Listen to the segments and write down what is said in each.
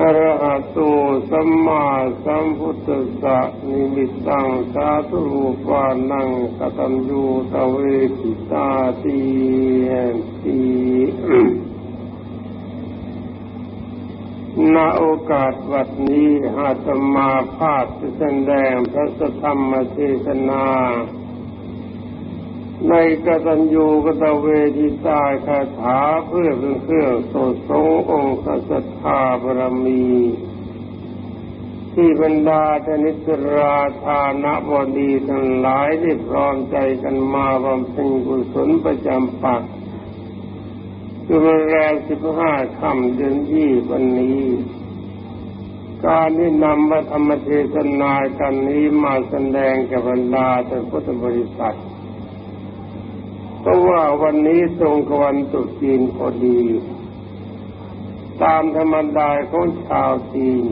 อะระหะโตสัมมาสัมพุทธัสสะนิมิตังสาธุรูปานังกตัญญูตเวทิตาติติณโอกาสวัดนี้อาตมาภาพจะแสดงพระธรรมเทศนา ในกตัญญูกตเวทิตาคาถาเพื่อเป็นเครื่องสดสงองค์ศรัทธาบารมี ที่บรรดาธนิสราธานะบดีทั้งหลายได้พร้อมใจกันมาบำเพ็ญกุศลประจำปักคือวันแรมสิบห้าค่ำเดือนยี่วันนี้ การที่นำมาธรรมเทศนากันนี้มาแสดงกับบรรดาท่านพุทธบริษัท ราะว่าวันนี้ตรงกับวันตรุษจีนพอดี ตามธรรมดาของชาวจีน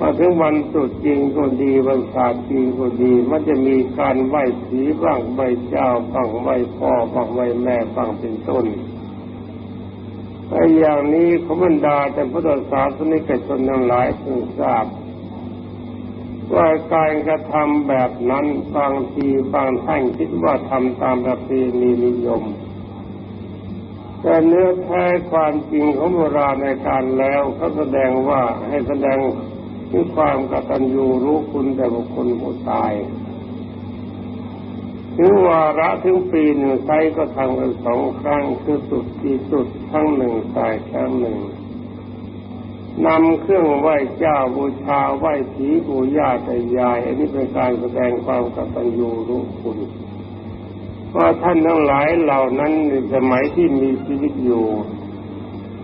มาถึงวันตรุษจีนก็ดีวันศาสตร์จีนก็ดี มันจะมีการไหว้ผีบ้างไหว้เจ้าบ้างไหว้พ่อบ้างไหว้แม่บ้างเป็นต้นไอ้อย่างนี้ขบันดาแต่พุทธศาสนิกชนทั้งหลายเพิ่งทราบ ว่าการกระทำแบบนั้นบางทีบางท่านคิดว่าทำตามประเพณีนิยม แต่เนื้อแท้ความจริงของโบราณในการแล้วเขาแสดงว่าให้แสดงถึงความกตัญญูรู้คุณแต่บุคคลผู้ตายถึงวาระถึงปีหนึ่งไซก็ทำกันสองครั้งคือสุดที่สุดครั้งหนึ่งตายครั้งหนึ่ง นำเครื่องไหว้เจ้าบูชาไหว้ผีปู่ย่าตายาย อันนี้เป็นการแสดงความกตัญญูรู้คุณว่าท่านทั้งหลายเหล่านั้นในสมัยที่มีชีวิตอยู่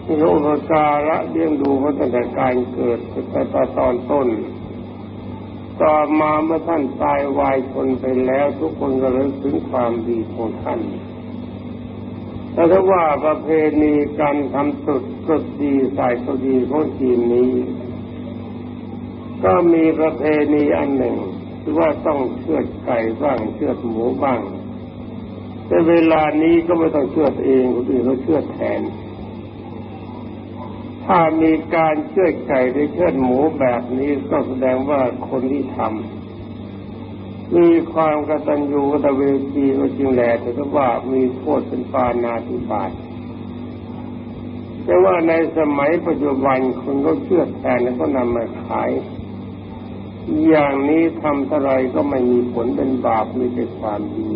มีอุปการะเลี้ยงดูมาตั้งแต่การเกิดแต่ตอนต้น ต่อมาเมื่อท่านตายวายคนไปแล้วทุกคนก็รู้ถึงความดีของท่าน แต่ถ้าว่าประเพณีการทำสุดสุดดีสายสุดีของจีนนี้ ก็มีประเพณีอันหนึ่งที่ว่าต้องเชือดไก่บ้างเชือดหมูบ้าง แต่เวลานี้ก็ไม่ต้องเชือดเองคนอื่นเขาเชือดแทน ถ้ามีการเชื่อไก่หรือเชื่อหมูแบบนี้ก็แสดงว่าคนที่ทำ มีความกตัญญูกตเวทีก็จริงแหละแต่ว่ามีโทษเป็นปานาธิบาตแต่ว่าในสมัยปัจจุบันคนก็เชื่อแทนแล้วก็นำมาขาย อย่างนี้ทำเท่าไรก็ไม่มีผลเป็นบาปมีแต่ความดี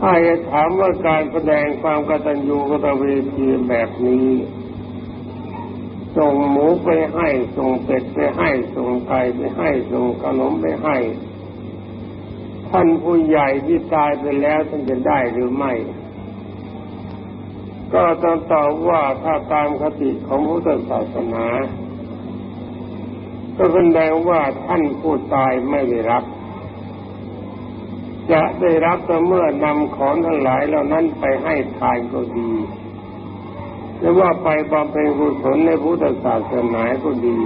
ถ้าจะถามว่าการแสดงความกตัญญูกตเวทีแบบนี้ ส่งหมูไปให้ ส่งเป็ดไปให้ ส่งไก่ไปให้ ส่งขนมไปให้ ท่านผู้ใหญ่ที่ตายไปแล้วท่านจะได้หรือไม่ ก็ต้องตอบว่าถ้าตามคติของพุทธศาสนา ก็แสดงว่าท่านผู้ตายไม่ได้รับ จะได้รับแต่เมื่อนำของทั้งหลายเหล่านั้นไปให้ทานก็ดี หรือว่าไปบำเพ็ญกุศลในพุทธศาสนาก็ดี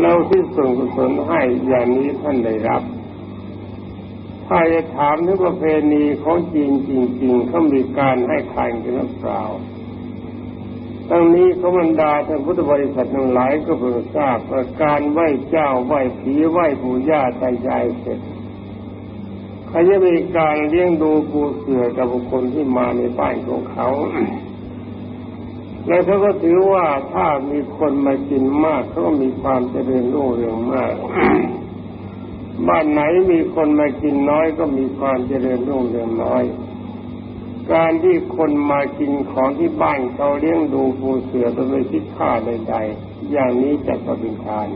เราที่ส่งกุศลให้อย่างนี้ท่านได้รับ ถ้าจะถามถึงประเพณีของจีนจริงๆเขามีการให้ทานกันหรือเปล่าตั้งนี้ขบรรดาท่านพุทธบริษัททั้งหลายก็เพิ่งทราบว่าการไหว้เจ้าไหว้ผีไหว้ปู่ย่าตายายเสร็จเขาจะมีการเลี้ยงดูปูเสือกับบุคคลที่มาในบ้านของเขา แล้วเขาก็ถือว่าถ้ามีคนมากินมากเขาก็มีความเจริญรุ่งเรืองมาก บ้านไหนมีคนมากินน้อยก็มีความเจริญรุ่งเรืองน้อย การที่คนมากินของที่บ้านเขาเลี้ยงดูปูเสือโดยไม่คิดค่าใดๆอย่างนี้จะเป็นทาน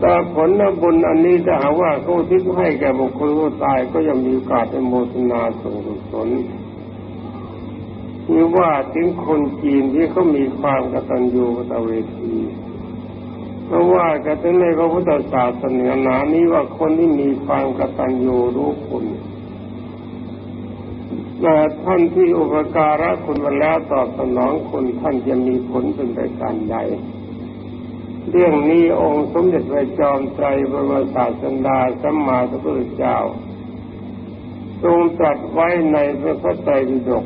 แต่ผลบุญอันนี้ถ้าหาว่าเขาทิ้งให้แก่บุคคลผู้ตายก็ยังมีโอกาสในโมทนาส่งกุศล นี่ว่าถึงคนจีนที่เขามีความกตัญญูกตเวทีเพราะว่ากันในพระพุทธศาสนานี้ว่าคนที่มีความกตัญญูรู้คุณแต่ท่านที่อุปการะคุณมาแล้วตอบสนองคุณท่านจะมีผลเป็นไปการใด เรื่องนี้องค์สมเด็จพระจอมไตรบรมศาสดาสัมมาสัมพุทธเจ้า ทรงตรัสไว้ในพระพุทธไตรปิฎก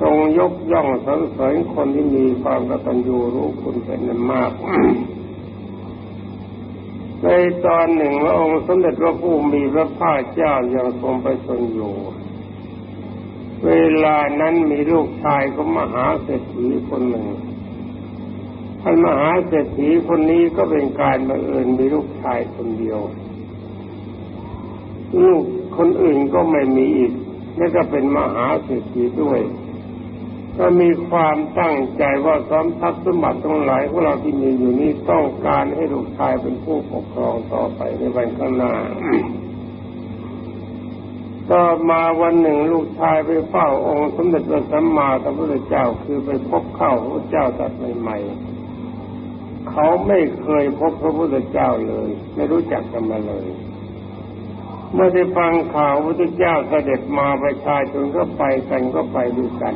ทรงยกย่องสรรเสริญคนที่มีความกตัญญูรู้คุณเป็นนันมาก ในตอนหนึ่งพระองค์สมเด็จพระผู้มีพระภาคเจ้ายังทรงไปทรงอยู่ เวลานั้นมีลูกชายก็มหาเศรษฐีคนหนึ่งท่านมหาเศรษฐีคนนี้ก็เป็นการบังเอิญมีลูกชายคนเดียว ลูกคนอื่นก็ไม่มีอีกและก็เป็นมหาเศรษฐีด้วย ก็มีความตั้งใจว่าสมทัพสมบัติทั้งหลายของเราที่มีอยู่นี้ต้องการให้ลูกชายเป็นผู้ปกครองต่อไปในวันข้างหน้าต่อมาวันหนึ่งลูกชายไปเฝ้าองค์สมเด็จพระสัมมาสัมพุทธเจ้าคือไปพบเข้าพระเจ้าตัดใหม่ๆเขาไม่เคยพบพระพุทธเจ้าเลย ไม่รู้จักกันมาเลยเมื่อได้ฟังข่าวพระพุทธเจ้าเสด็จมาประชาชนก็ไปกันก็ไปด้วยกัน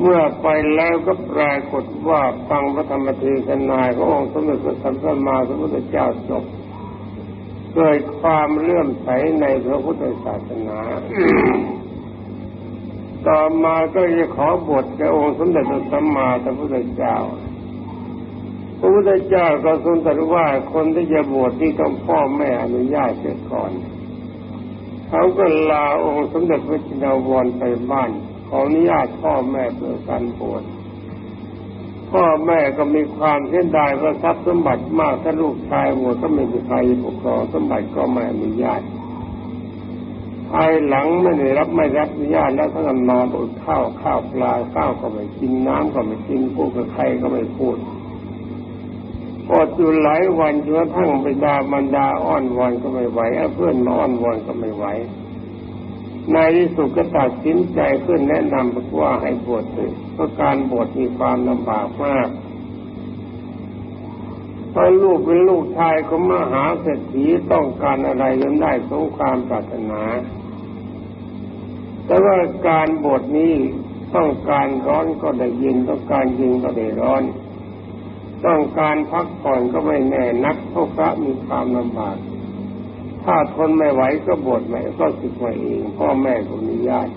เมื่อไปแล้วก็ปรากฏว่าฟังพระธรรมเทศนาขององค์สมเด็จพระสัมมาสัมพุทธเจ้าจบเกิดความเลื่อมใสในพระพุทธศาสนา ต่อมาก็จะขอบทแก่องค์สมเด็จพระสัมมาสัมพุทธเจ้า พระพุทธเจ้าก็ทรงตรัสว่าคนที่จะบวชที่ต้องพ่อแม่อนุญาตเสียก่อน เขาก็ลาองค์สมเด็จพระจินดาวรไปบ้าน ขออนุญาตพ่อแม่เพื่อการบวชพ่อแม่ก็มีความเสียดายว่าทรัพย์สมบัติมากถ้าลูกชายบวชก็ไม่มีใครปกครองสมบัติก็ไม่อนุญาตภายหลังไม่ได้รับไม่รับอนุญาตแล้วทั้งนอนอดข้าวข้าวปลาข้าวก็ไม่กินน้ำก็ไม่กินพูดกับใครก็ไม่พูดอดอยู่หลายวันจนกระทั่งไปดามันดาอ้อนวอนก็ไม่ไหวเพื่อนมาอ้อนวอนก็ไม่ไหว ในที่สุดก็ตัดสินใจเพื่อนแนะนำว่าให้บวชเลยเพราะการบวชมีความลำบากมากเพราะลูกเป็นลูกชายของมหาเศรษฐีต้องการอะไรย่อมได้สงความปรารถนา แต่ว่าการบวชนี้ต้องการร้อนก็ได้เย็นต้องการเย็นก็ได้ร้อน ต้องการพักผ่อนก็ไม่แน่นักเพราะพระมีความลำบาก ถ้าทนไม่ไหวก็บวชใหมก็สึกมาเองพ่อแม่ก็มีญาติ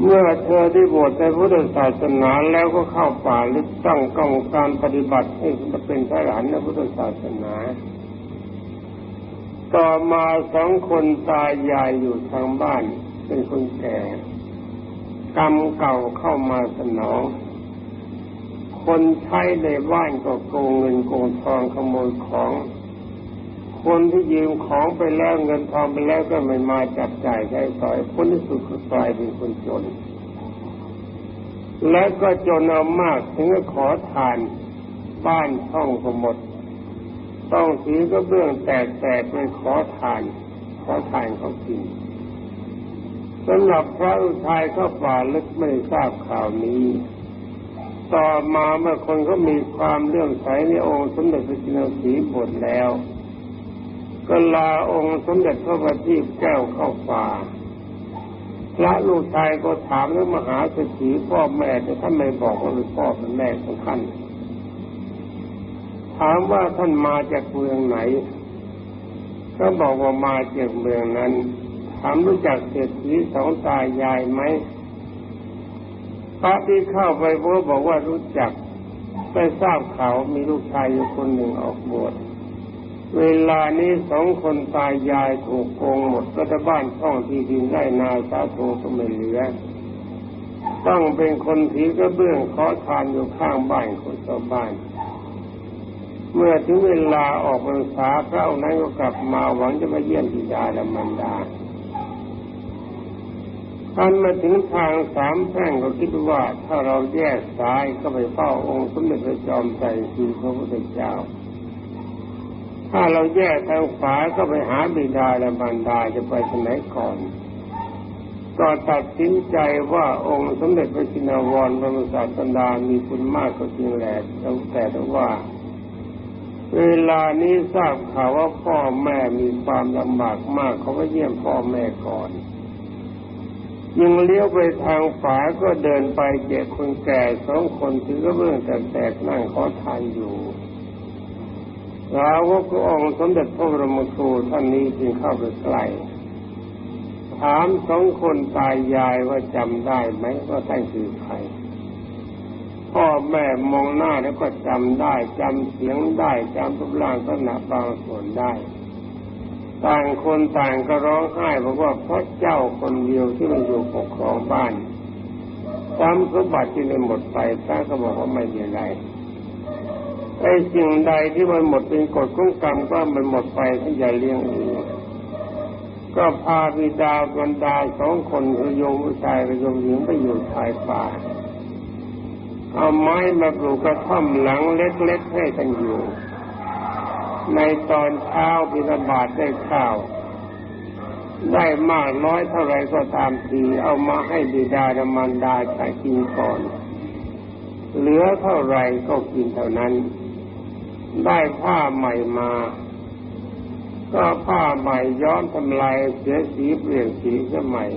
เมื่อเธอได้บวชในพุทธศาสนาแล้วก็เข้าป่าลึกตั้งกองการปฏิบัติให้เป็นทหารในพุทธศาสนา ต่อมาสองคนตายายอยู่ทางบ้าน เป็นคนแก่กรรมเก่าเข้ามาสนอง คนใช้ในบ้านก็โกงเงินโกงทองขโมยของ คนที่ยืมของไปแล้วเงินทองไปแล้วก็ไม่มาจับจ่ายใช้สอยคนที่สุดก็กลายเป็นคนจน และก็จนเอามากถึงก็ขอทานบ้านช่องก็หมด ต้องถือก็เบื้องแตกแตกไปขอทาน ขอทานเขากินสำหรับพระอุทัยก็ป่าลึกไม่ทราบข่าวนี้ ต่อมาเมื่อคนก็มีความเลื่อมใสในองค์สมเด็จพระจินสีบทแล้ว ก็ลาองค์สมเด็จพระบัณฑิตแก้วเข้าป่าพระลูกชายก็ถามเรื่องมหาเศรษฐีพ่อแม่แต่ท่านไม่บอกว่าเป็นพ่อเป็นแม่ของท่านถามว่าท่านมาจากเมืองไหน ก็บอกว่ามาจากเมืองนั้น ถามรู้จักเศรษฐีสองตายายไหมพระที่เข้าไปพบบอกว่ารู้จักไปทราบข่าวมีลูกชายอยู่คนหนึ่งออกบวช เวลานี้สองคนตายยายถูกโกงหมดรัฐบ้านช่องที่ดินไร่นาสาโทก็ไม่เหลือ ต้องเป็นคนถือกระเบื้องขอทานอยู่ข้างบ้านคนชาวบ้าน เมื่อถึงเวลาออกพรรษาพระองค์นั้นก็กลับมาหวังจะมาเยี่ยมบิดาและมารดาท่านมาถึงทางสามแพร่งก็คิดว่าถ้าเราแยกซ้ายก็ไปเฝ้าองค์สมเด็จพระจอมไตรคือพระพุทธเจ้า ถ้าเราแยกทางขวาก็ไปหาบิดาและมารดาจะไปที่ไหนก่อนก็ตัดสินใจว่าองค์สมเด็จพระชินวรบรมศาสดามีคุณมากก็จริงแหละแต่ว่า เวลานี้ทราบข่าวว่าพ่อแม่มีความลำบากมากเขาก็เยี่ยมพ่อแม่ก่อนยิงเลี้ยวไปทางฝาก็เดินไปเจอคนแก่สองคนถือกระเบื้องแตกๆนั่งขอทานอยู่ สาวกองค์สมเด็จพระบรมครูท่านนี้จึงเข้าไปใกล้ถามสองคนตายยายว่าจำได้ไหมว่าท่านคือใครพ่อแม่มองหน้าแล้วก็จำได้จำเสียงได้จำรูปร่างก็หนาบางส่วนได้ ต่างคนต่างก็ร้องไห้บอกว่าเพราะเจ้าคนเดียวที่มันอยู่ปกครองบ้านจำสมบัติที่มันหมดไปพระก็บอกว่าไม่เป็นไร ไอ้สิ่งใดที่มันหมดเป็นกฎของกรรมก็มันหมดไปท่านอย่าเลี้ยงอีกก็พาบิดาบรรดาสองคนคือโยมชายกับโยมหญิงไปอยู่ชายป่า เอาไม้มาปลูกกระท่อมหลังเล็กๆให้กันอยู่ ในตอนเช้าบิณฑบาตได้ข้าว ได้มากน้อยเท่าไรก็ตามทีเอามาให้บิดาและมารดาใช้กินก่อน เหลือเท่าไรก็กินเท่านั้น ได้ผ้าใหม่มา ก็ผ้าใหม่ย้อมทำลายเสียสีเปลี่ยนสีสมัย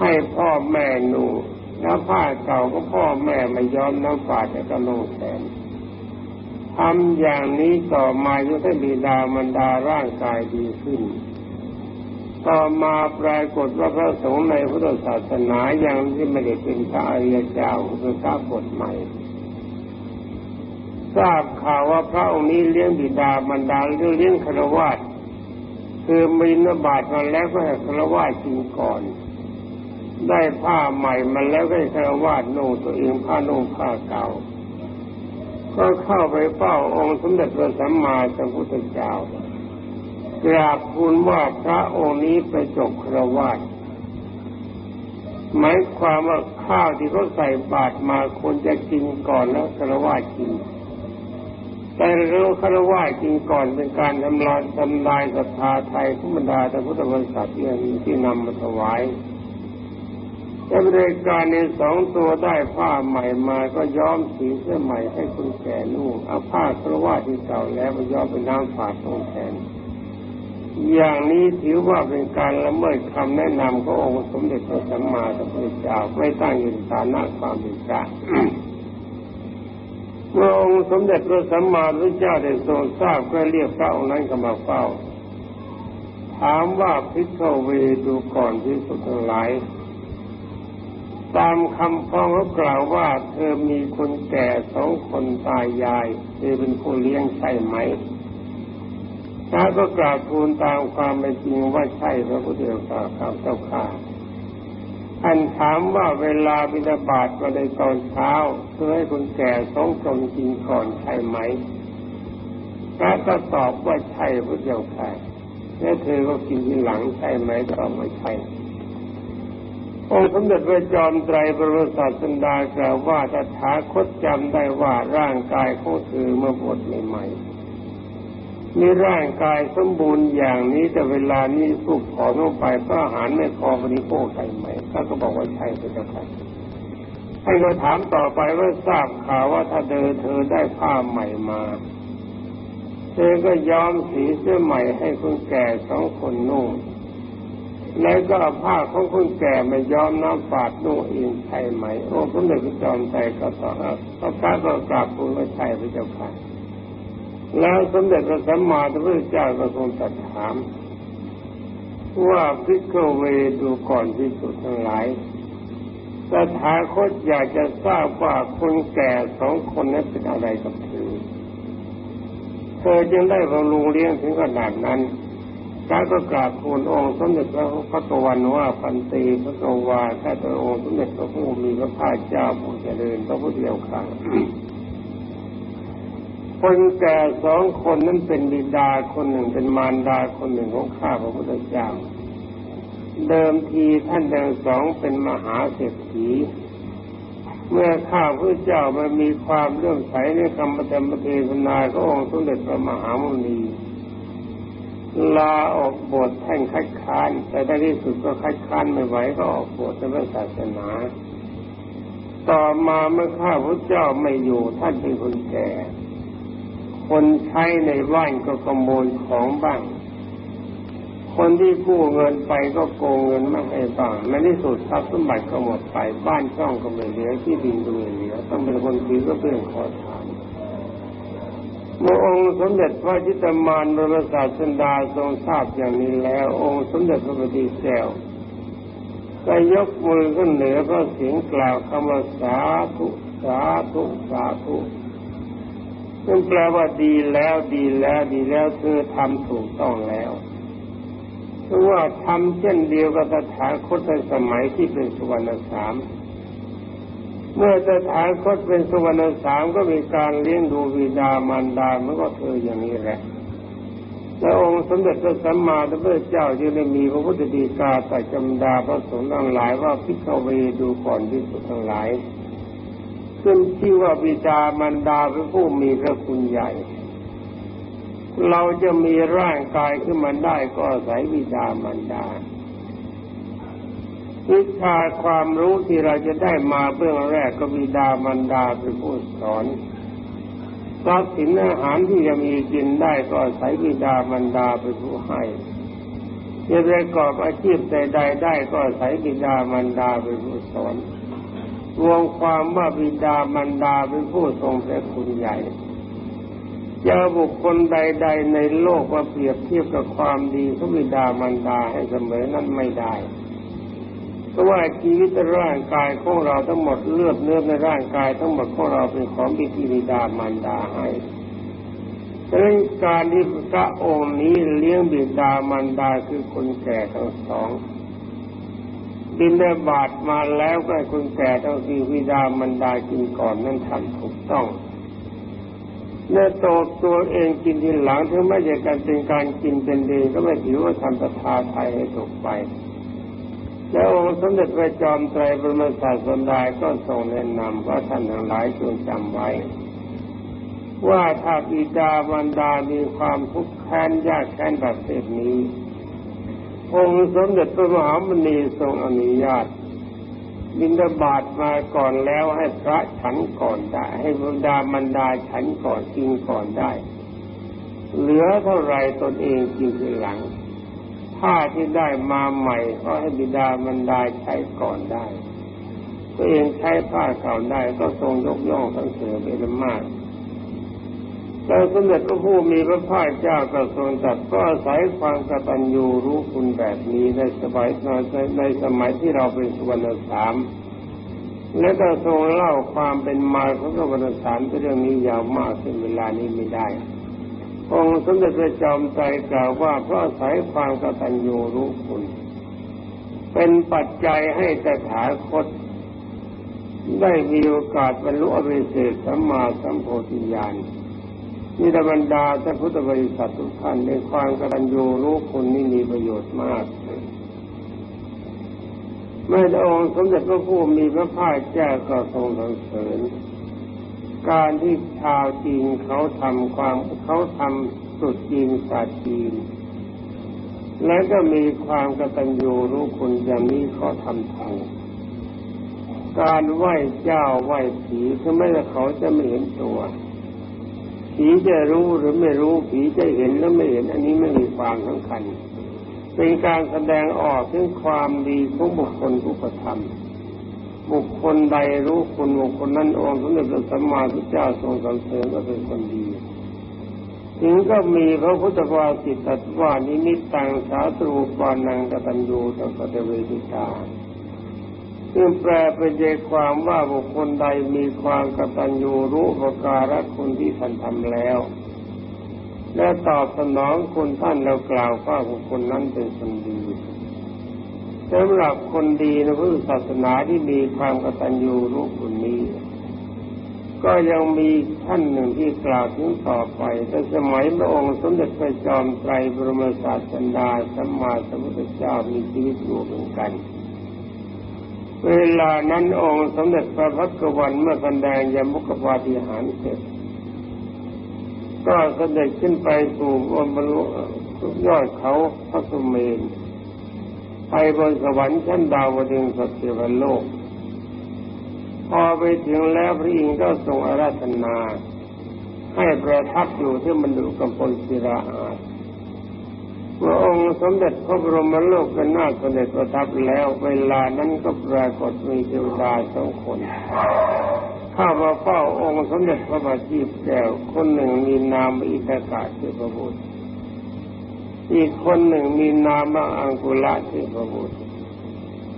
ให้พ่อแม่นุ่งแล้วผ้าเก่าก็พ่อแม่ไม่ย้อมน้ำฝาดแต่ก็นุ่งแทนทำอย่างนี้ต่อมายุทธบิดามันดาร่างกายดีขึ้น ต่อมาปรากฏว่าพระสงฆ์ในพุทธศาสนายังที่ไม่ได้เป็นพระอริยเจ้าคือพระบทใหม่ ทราบข่าวว่าพระองค์นี้เลี้ยงบิดามันดาเลี้ยงคารวะคือมีนบาตมาแล้วก็ให้คารวะกินก่อน ได้ผ้าใหม่มาแล้วก็ให้คารวะนุ่งตัวเองผ้านุ่งผ้าเก่า ก็เข้าไปเฝ้าองค์สมเด็จพระสัมมาสัมพุทธเจ้ากราบทูลว่าพระองค์นี้ไปจบครวาสหมายความว่าข้าวที่เขาใส่บาตรมาควรจะกินก่อนแล้วครวาสกิน แต่เราคารวาสกินก่อนเป็นการทำลายทำลายศรัทธาไทยพุทธบรรดาแต่พุทธบริษัทที่นำมาถวายแต่บริการในสองตัวได้ผ้าใหม่มาก็ย้อมสีเสื้อใหม่ให้คุณแก่นุ่งเอาผ้าครวาที่เก่าแล้วมาย้อมเป็นน้ำฝาดตรงแทนอย่างนี้ถือว่าเป็นการละเมิดคำแนะนำขององค์สมเด็จพระสัมมาสัมพุทธเจ้าไม่ตั้งอยู่ในฐานะความเป็นพระ เมื่อองค์สมเด็จพระสัมมาสัมพุทธเจ้าได้ทรงทราบก็เรียกพระองค์นั้นเข้ามาเฝ้า ถามว่าพิกเวดูก่อนที่สุดทั้งหลาย ตามคำฟ้องเขากล่าวว่า เธอมีคนแก่สองคนตายยายเธอเป็นผู้เลี้ยงใช่ไหมพระก็กราบทูลตามความเป็นจริงว่าใช่พระพุทธเจ้าครับเจ้าข้า ท่านถามว่าเวลาบิณฑบาตมาในตอนเช้าเพื่อให้คนแก่สองคนกินก่อนใช่ไหมพระก็ตอบว่าใช่พระเจ้าค่ะแล้วเธอก็กินทีหลังใช่ไหมตอบว่าใช่องค์สมเด็จพระจอมไตรบรมศาสดากล่าวว่าตถาคตจำได้ว่าร่างกายของเธอเมื่อบวชใหม่ๆ มีร่างกายสมบูรณ์อย่างนี้แต่เวลานี้สุกผอมลงไปเพราะอาหารไม่พอบริโภคใช่ไหมท่านก็บอกว่าใช่พระเจ้าค่ะท่านก็ถามต่อไปว่าทราบข่าวว่าถ้าเดินเธอได้ผ้าใหม่มาเธอก็ย้อมสีเสื้อใหม่ให้คนแก่สองคนนุ่งแล้วก็เอาผ้าของคนแก่มาย้อมน้ำฝาดนุ่งเองใช่ไหม โอ้สมเด็จพระจอมไตรก็ตอบพระพระก็กราบทูลว่าใช่พระเจ้าค่ะ แล้วสมเด็จพระสัมมาสัมพุทธเจ้าก็ทรงตรัสถาม ว่าพิกเวดูก่อนที่สุดทั้งหลายสถาคตอยากจะทราบว่าคนแก่สองคนนั้นเป็นอะไรกับเธอเธอจึงได้บำรุงเลี้ยงถึงขนาดนั้นพระก็กราบทูลองค์สมเด็จพระพักวันว่าพันตีพระกวาถ้าตัวองค์สมเด็จพระผู้มีพระภาคเจ้าผู้เจริญพระพุทธเจ้าข้า คนแก่สองคนนั้นเป็นบิดาคนหนึ่งเป็นมารดาคนหนึ่งของข้าพระพุทธเจ้า เดิมทีท่านทั้งสองเป็นมหาเศรษฐี เมื่อข้าพระเจ้ามันมีความเรื่องใสในคำธรรมเทศนาขององค์สมเด็จพระมหามุนีลาออกบทแท่งคัดค้าน แต่ในที่สุดก็คัดค้านไม่ไหวก็ออกบทในพระศาสนา ต่อมาเมื่อข้าพระเจ้าไม่อยู่ท่านเป็นคนแก่ คนใช้ในบ้านก็ขโมยของบ้าง คนที่กู้เงินไปก็โกงเงินไม่ให้บ้างในที่สุดทรัพย์สมบัติก็หมดไปบ้านช่องก็ไม่เหลือที่ดินก็ไม่เหลือต้องเป็นคนถือก็เพื่อนขอทานเมื่อองค์สมเด็จพระจิตรมานบรมศาสดาทรงทราบอย่างนี้แล้ว องค์สมเด็จพระบัณฑิตแก้วก็ยกมือขึ้นเหนือพระเสียงกล่าวคำว่าสาธุสาธุสาธุ ซึ่งแปลว่าดีแล้วดีแล้วดีแล้วเธอทำถูกต้องแล้วเพราะว่าทำเช่นเดียวกับสถาคตในสมัยที่เป็นสุวรรณสามเมื่อสถาคตเป็นสุวรรณสามก็มีการเลี้ยงดูวิดามารดามันก็เธออย่างนี้แหละแล้วองค์สมเด็จพระสัมมาสัมพุทธเจ้าจึงได้มีพระพุทธดีกาแต่จำดาพระสงฆ์ทั้งหลายว่าพิฆเวดูก่อนที่สุดทั้งหลาย ขึ้นชื่อว่าบิดามารดาเป็นผู้มีพระคุณใหญ่ เราจะมีร่างกายขึ้นมาได้ก็อาศัยบิดามารดาวิชาความรู้ที่เราจะได้มาเบื้องแรกก็บิดามารดาเป็นผู้สอนทรัพย์สินอาหารที่จะมีกินได้ก็อาศัยบิดามารดาเป็นผู้ให้จะประกอบอาชีพใดๆได้ก็อาศัยบิดามารดาเป็นผู้สอน รวมความว่าบิดามารดาเป็นผู้ทรงพระคุณใหญ่จะบุคคลใด ๆ ในโลกมาเปรียบเทียบกับความดีของบิดามารดาให้เสมอนั้นไม่ได้เพราะว่าชีวิตร่างกายของเราทั้งหมดเลือดเนื้อในร่างกายทั้งหมดของเราเป็นของบิบิดามารดาให้ดังนั้นการที่พระองค์นี้เลี้ยงบิดามารดาคือคนแก่ทั้งสอง บินได้บาทมาแล้วก็ให้คนแก่ทั้งสี่วิดามันดากินก่อนนั่นทำถูกต้องเนื้อโตตัวเองกินทีหลังถึงไม่ใช่การเป็นการกินเป็นดีก็ไม่ถือว่าทำประทาไทยให้ถูกไป แล้วองค์สมเด็จพระจอมไตรบรมศาสดาก็ทรงแนะนำว่าท่านทั้งหลายจงจำไว้ ว่าถ้าบิดาบรรดามีความทุกข์แค้นยากแค้นแบบเศษนี้ องค์สมเด็จพระมหามณีทรงอนุญาตบินดาบาตมาก่อนแล้วให้พระฉันก่อนได้ ให้บรรดามันดาฉันก่อนกินก่อนได้ เหลือเท่าไรตนเองกินทีหลังผ้าที่ได้มาใหม่ก็ให้บิดามันดาใช้ก่อนได้ ตัวเองใช้ผ้าเก่าได้ก็ทรงยกย่องทั้งเสือเป็นมาก แล้วสมเด็จพระผู้มีพระภาคเจ้าก็ทรงจัดก็อาศัยความกตัญญูรู้คุณแบบนี้ในสมัยในสมัยที่เราเป็นสุวรรณสามและก็ทรงเล่าความเป็นมาของสุวรรณสามเรื่องนี้ยาวมากเึงเวลานี้ไม่ได้องค์สมเด็จพระจอมไตรกล่าวว่าเพราะอาศัยความกตัญญูรู้คุณ เป็นปัจจัยให้แต่ถาคตได้มีโอกาสบรรลุอริเศษสัมมาสัมโพธิญาณ นี่บรรดาท่านพุทธบริษัททุกท่านในความกตัญญูรู้คุณนี่มีประโยชน์มากเมื่อองค์สมเด็จพระผู้มีพระภาคเจ้าก็ทรงสรรเสริญการที่ชาวจีนเขาทำความเขาทำสุดจีนศาสตร์จีน และก็มีความกตัญญูรู้คุณอย่างนี้เขาทำทางการไหว้เจ้าไหว้ผีถึงแม้เขาจะไม่เห็นตัว ผีจะรู้หรือไม่รู้ผีจะเห็นหรือไม่เห็น อันนี้ไม่มีความสำคัญเป็นการแสดงออกถึงความดีของบุคคลผู้กระทำบุคคลใดรู้คุณบุคคลนั้นองค์สมเด็จพระสัมมาสัมพุทธเจ้าทรงสรรเสริญก็เป็นคนดีถึงก็มีพระพุทธภาษิตตรัสว่านิมิตตังสาตรูปานังกตัญญูตัปเวทิตา ซึ่งแปลเป็นใจความว่าบุคคลใดมีความกตัญญูรู้ประการะคุณที่ท่านทำแล้ว และตอบสนองคุณท่านแล้วกล่าวว่าบุคคลนั้นเป็นคนดีสำหรับคนดีในพุทธศาสนาที่มีความกตัญญูรู้คุณนี้ ก็ยังมีท่านหนึ่งที่กล่าวถึงต่อไปแต่สมัยพระองค์สมเด็จพระจอมไตรบรมศาสดาสัมมาสัมพุทธเจ้ามีชีวิตอยู่เหมือนกัน เวลานั้นองค์สมเด็จพระพักวันเมื่อแสดงยมุกปาฏิหารเสร็จก็เสด็จขึ้นไปสู่บนบรรลุยอดเขาพระสุเมนไปบนสวรรค์ชั้นดาวดึงสเทวโลก พอไปถึงแล้วพระอินทร์ก็ทรงอาราธนา ให้ประทับอยู่ที่มันดูกำพลศิราอา เมื่อองค์สมเด็จพระบรมโลกเป็นนาถเสด็จประทับแล้วเวลานั้นก็ปรากฏมีเทวดาสองคนข้ามาเฝ้าองค์สมเด็จพระบาทีแก้วคนหนึ่งมีนามอิทกาเทพบุตรอีกคนหนึ่งมีนามอังกุละเทพบุตร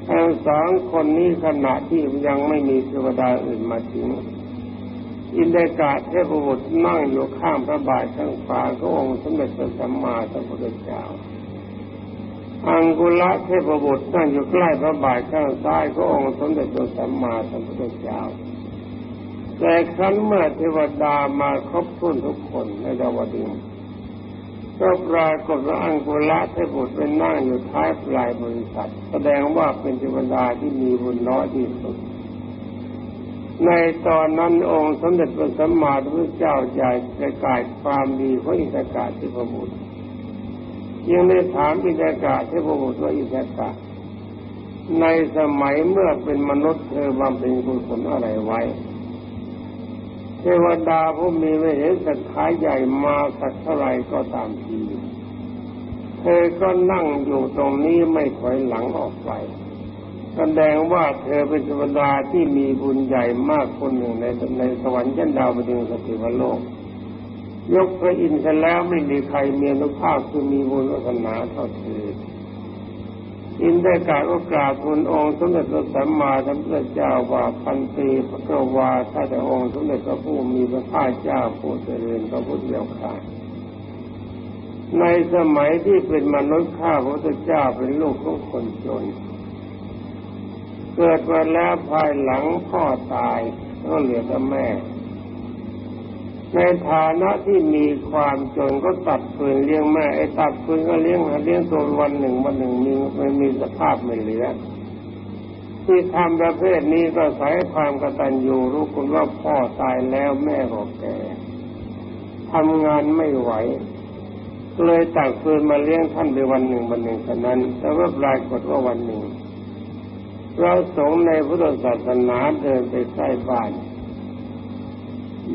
ทั้งสองคนนี้ขณะที่ยังไม่มีเทวดาอื่นมาถึง อินเดกาเทพบุตรนั่งอยู่ข้างพระบาทข้างขวาขององค์สมเด็จพระสัมมาสัมพุทธเจ้า อังกุละเทพบุตรนั่งอยู่ใกล้พระบาทข้างซ้ายขององค์สมเด็จพระสัมมาสัมพุทธเจ้า แต่ครั้นเมื่อเทวดามาครบถ้วนทุกคนในดาวดึงก็ปรากฏว่าอังกุละเทพบุตรเป็นนั่งอยู่ท้ายปลายบริษัท แสดงว่าเป็นเทวดาที่มีบุญน้อยที่สุด ในตอนนั้นองค์สมเด็จพระสัมมาสัมพุทธเจ้าใหญ่ประกาศความดีของอิสกาเทพบุตรยังได้ถามอิสกาเทพบุตรว่าอิสกาในสมัยเมื่อเป็นมนุษย์เธอบำเพ็ญกุศลอะไรไว้ เทวดาผู้มีวิเหตุศรัทธาใหญ่มาสักเท่าไรก็ตามที เธอก็นั่งอยู่ตรงนี้ไม่ถอยหลังออกไป แสดงว่าเธอเป็นเทวดาที่มีบุญใหญ่มากคนหนึ่งในในสวรรค์ชั้นดาวดึงสติวโลก ยกพระอินทร์เสร็จแล้วไม่มีใครมีอนุภาพคือมีบุญวาสนาเท่าเธออินได้กล่าวกราบทูลองค์สมเด็จพระสัมมาสัมพุทธเจ้าว่าพันตีพระกวาถ้าแต่องค์สมเด็จพระผู้มีพระภาคเจ้าผู้เจริญพระพุทธเจ้าค่ะในสมัยที่เป็นมนุษย์ข้าพระพุทธเจ้าเป็นลูกของคนจน เกิดมาแล้วภายหลังพ่อตายก็เหลือแต่แม่ ในฐานะที่มีความจนก็ตัดฟืนเลี้ยงแม่ไอ้ตัดฟืนก็เลี้ยงเลี้ยงตัววันหนึ่งวันหนึ่งมีไม่มีสภาพไม่เหลือที่ทำประเภทนี้ก็สายความกตัญญูรู้คุณว่าพ่อตายแล้วแม่ก็แก่ทำงานไม่ไหว เลยตักฟืนมาเลี้ยงท่านไปวันหนึ่งวันหนึ่งเท่านั้น แต่ว่าปรากฏว่าวันหนึ่ง เราสงในพุทธศาสนาเดินไปใกล้บ้าน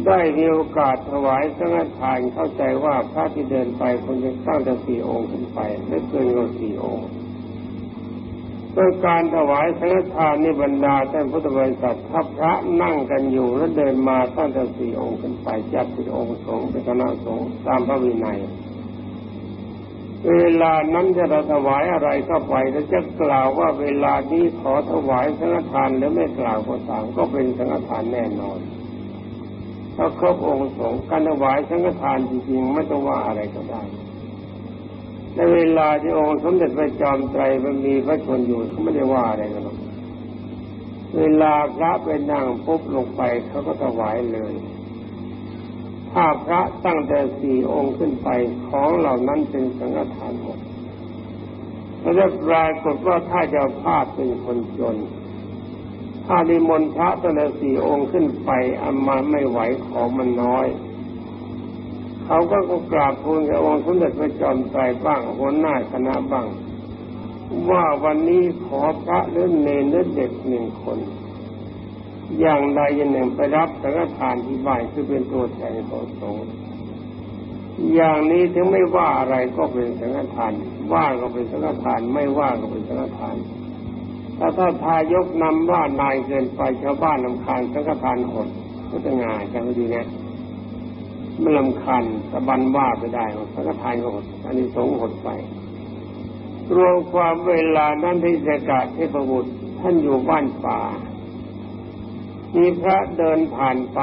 ได้มีโอกาสถวายสังฆทานเข้าใจว่าพระที่เดินไปคงจะสร้างแต่สี่องค์ขึ้นไปไม่เกินกว่าสี่องค์เพื่อการถวายสังฆทานในบรรดาท่านพุทธบริษัททัพพระนั่งกันอยู่แล้วเดินมาตั้งแต่สี่องค์ขึ้นไปจัดเป็นองค์สงฆ์เป็นคณะสงฆ์ตามพระวินัย เวลานั้นจะเราถวายอะไรเข้าไปแล้วจะกล่าวว่าเวลานี้ขอถวายสังฆทานหรือไม่กล่าวก็ตามก็เป็นสังฆทานแน่นอนถ้าครบองค์สงฆ์การถวายสังฆทานจริงๆไม่ต้องว่าอะไรก็ได้ในเวลาที่องค์สมเด็จพระจอมไตรมันมีพระชนอยู่เขาไม่ได้ว่าอะไรกันหรอกเวลาพระไปนั่งปุ๊บลงไปเขาก็ถวายเลย ถ้าพระตั้งแต่สี่องค์ขึ้นไปของเหล่านั้นเป็นสังฆทานหมดแล้วจะปรากฏว่าถ้าจ้าภาพเป็นคนจน ถ้านิมนพระตั้งแต่สี่องค์ขึ้นไปอามาไม่ไหวของมันน้อยเขาก็กราบทูลกับองค์สมเด็จพระจอมไตรบ้างหัวหน้าคณะบ้าง ว่าวันนี้ขอพระหรือเนรหรือเด็กหนึ่งคน อย่างใดอย่างหนึ่งไปรับสังฆทานที่บ้านคือเป็นตัวแทนของสงฆ์อย่างนี้ถึงไม่ว่าอะไรก็เป็นสังฆทาน ว่าก็เป็นสังฆทาน ไม่ว่าก็เป็นสังฆทาน ถ้าถ้าทายกนำว่านายเกินไปชาวบ้านลำคาญสังฆทานหดก็จะง่ายจังดีนะไม่ลำคาญตะบันว่าไปได้สังฆทานก็หดอันนี้สงหดไป รวมความเวลานั้นที่จะกาศเทพบุตรท่านอยู่บ้านป่า มีพระเดินผ่านไป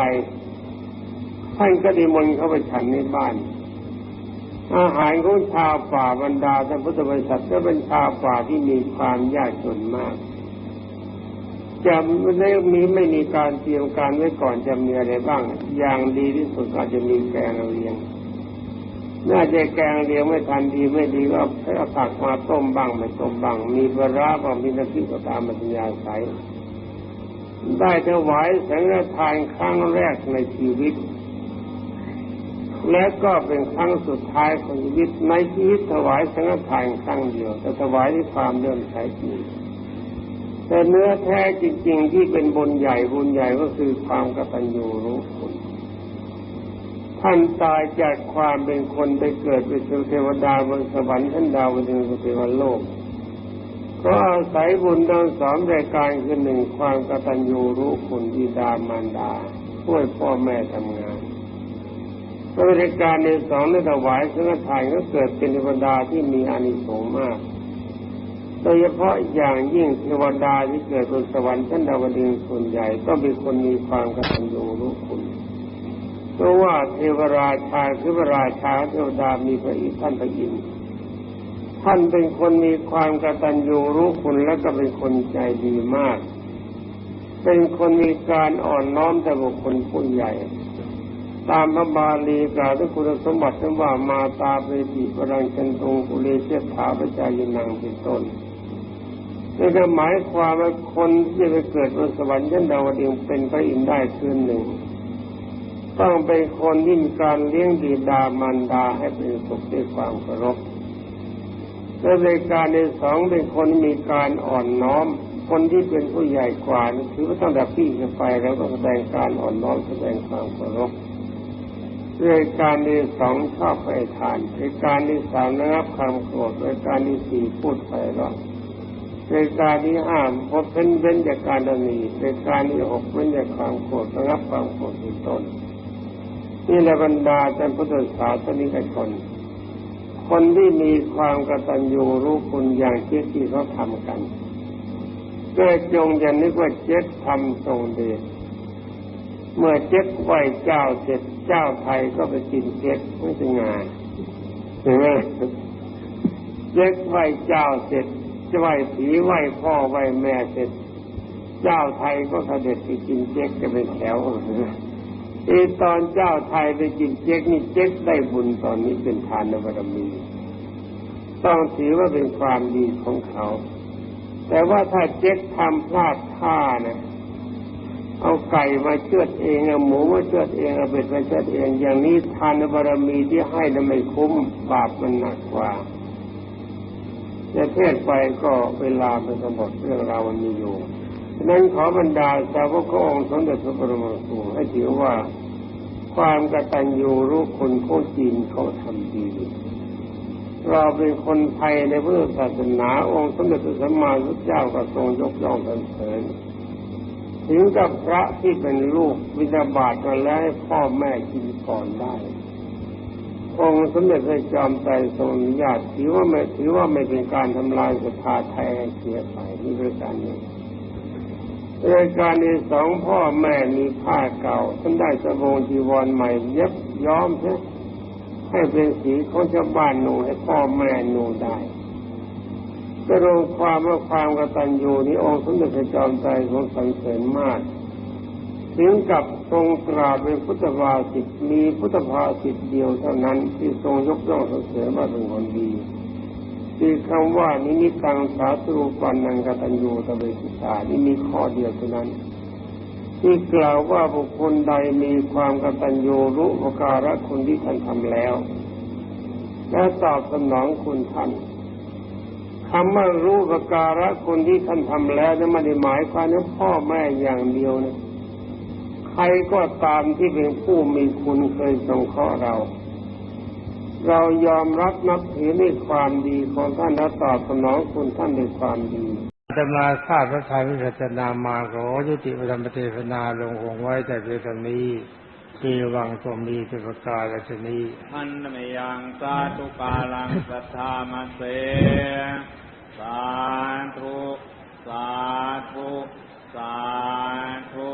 ท่านก็ดิมนเข้าไปฉันในบ้าน อาหารของชาวป่าบรรดาท่านพุทธบริษัทก็เป็นชาวป่าที่มีความยากจนมากจะไม่มีไม่มีการเตรียมการไว้ก่อนจะมีอะไรบ้าง อย่างดีที่สุดอาจจะมีแกงเลียง น่าจะแกงเลียงไม่ทันดีไม่ดีก็เอาผักมาต้มบ้างไม่ต้มบ้าง มีปลาร้าบ้างมีน้ำพริกก็ตามมัธยาศัย ได้ถวายสังฆทานครั้งแรกในชีวิต และก็เป็นครั้งสุดท้ายของชีวิตในชีวิตถวายสังฆทานครั้งเดียวแต่ถวายด้วยความเลื่อมใสจริงแต่เนื้อแท้จริง ๆ ที่เป็นบุญใหญ่บุญใหญ่ก็คือความกตัญญูรู้คุณท่านตายจากความเป็นคนไปเกิดเป็นเทวดาบนสวรรค์ท่านดาวดึงสเทวโลก ก็อาศัยบุญทั้งสองรายการคือหนึ่งความกตัญญูรู้คุณบิดามารดาช่วยพ่อแม่ทำงานบริการในสองในถวายสังฆทานก็เกิดเป็นเทวดาที่มีอานิสงส์มาก โดยเฉพาะอย่างยิ่งเทวดาที่เกิดบนสวรรค์ชั้นดาวดึงส่วนใหญ่ต้องเป็นคนมีความกตัญญูรู้คุณเพราะว่าเทวราชาคือพระราชาเทวดามีพระอิศท่านพระอินทร์ ท่านเป็นคนมีความกตัญญูรู้คุณและก็เป็นคนใจดีมาก เป็นคนมีการอ่อนน้อมแต่บุคคลผู้ใหญ่ ตามพระบาลีกล่าวด้วยคุณสมบัติว่ามาตาเปติปรังชันตรงกุเลเชษฐาพระจายินังเป็นต้นนี่ก็หมายความว่าคนที่จะไปเกิดบนสวรรค์ชั้นดาวดึงเป็นพระอินทร์ได้คืนหนึ่ง ต้องเป็นคนที่มีการเลี้ยงบิดามารดาให้เป็นสุขด้วยความเคารพ และในการในสองเป็นคนมีการอ่อนน้อม คนที่เป็นผู้ใหญ่กว่าถือว่าตั้งแต่พี่ขึ้นไปแล้วก็แสดงการอ่อนน้อมแสดงความเคารพรายการที่สองชอบไปทานรายการที่สามระงับความโกรธรายการที่สี่พูดไปรองรายการที่ห้าพบเป็นเว้นจากการดำเนินรายการที่หกเว้นจากความโกรธระงับความโกรธเป็นต้นนี่แหละบรรดาท่านพุทธศาสนิกชน คนที่มีความกตัญญูรู้คุณอย่างที่ที่เขาทำกันก็จงอย่านึกว่าเจ็ดทำทรงเดชเมื่อเจ็ดไหวเจ้าเสร็จเจ้าไทยก็ไปกินเจ็ดไม่ใช่งานเห็นไหมเจ็ดไหวเจ้าเสร็จจะไหวผีไหวพ่อไหวแม่เสร็จ เจ้าไทยก็เสด็จไปกินเจ๊กจะเป็นแถวอีตอนเจ้าไทยไปกินเจ๊กนี่เจ๊กได้บุญตอนนี้เป็นทานบารมี ต้องถือว่าเป็นความดีของเขา แต่ว่าถ้าเจ๊กทำพลาดท่านะเอาไก่มาเชือดเองเอาหมูมาเชือดเองเอาเป็ดมาเชือดเอง อย่างนี้ทานบารมีที่ให้นั้นไม่คุ้มบาปมันหนักกว่าจะเทศไปก็เวลาเป็นสมบทเรื่องราวมันมีอยู่ฉะนั้นขอบรรดาสาวกขององค์สมเด็จพระบรมครูให้ถือว่าความกตัญญูรู้คนโคจีนเขาทำดี เราเป็นคนไทยในพุทธศาสนาองค์สมเด็จพระสัมมาสัมพุทธเจ้าก็ทรงยกย่องสรรเสริญถึงกับพระที่เป็นลูกวินาบาตมาแล้วให้พ่อแม่กินก่อนได้ องค์สมเด็จพระจอมไตรทรงอนุญาตถือว่าไม่ถือว่าไม่เป็นการทำลายศรัทธาไทยให้เสียไปนี่เป็นการนี้รายการที่สองพ่อแม่มีผ้าเก่าท่านได้สบงจีวรใหม่เย็บย้อมเพื่อ ให้เป็นสีของชาวบ้านหนูให้พ่อแม่หนูได้ก็รวมความว่าความกตัญญูนี้องค์สมเด็จพระจอมไตรทรงสรรเสริญมาก ถึงกับทรงตราเป็นพุทธภาสิตมีพุทธภาสิตเดียวเท่านั้นที่ทรงยกย่องสรรเสริญว่าเป็นคนดีคือคำว่านิมิตังสาธุปันนังกตัญญูตะเวทิตานี่มีข้อเดียวเท่านั้น ที่กล่าวว่าบุคคลใดมีความกตัญญูรู้ประการะคุณที่ท่านทำแล้ว และตอบสนองคุณท่านคำว่ารู้ประการะคุณที่ท่านทำแล้วนั้นไม่ได้หมายความว่าพ่อแม่อย่างเดียวนะใครก็ตามที่เป็นผู้มีคุณเคยสงเคราะห์เรา เรายอมรับนับถือในความดีของท่านและตอบสนองคุณท่านด้วยความดี ตำราทราบพระชายวิสัชนามาขอยุติปรมเทศนาลงหงไว้แต่เพียงนี้ที่วังสมดีเป็นประกาศและชนีมันมยังสาธุกาลังสัทธามาเส สาธุ สาธุ สาธุ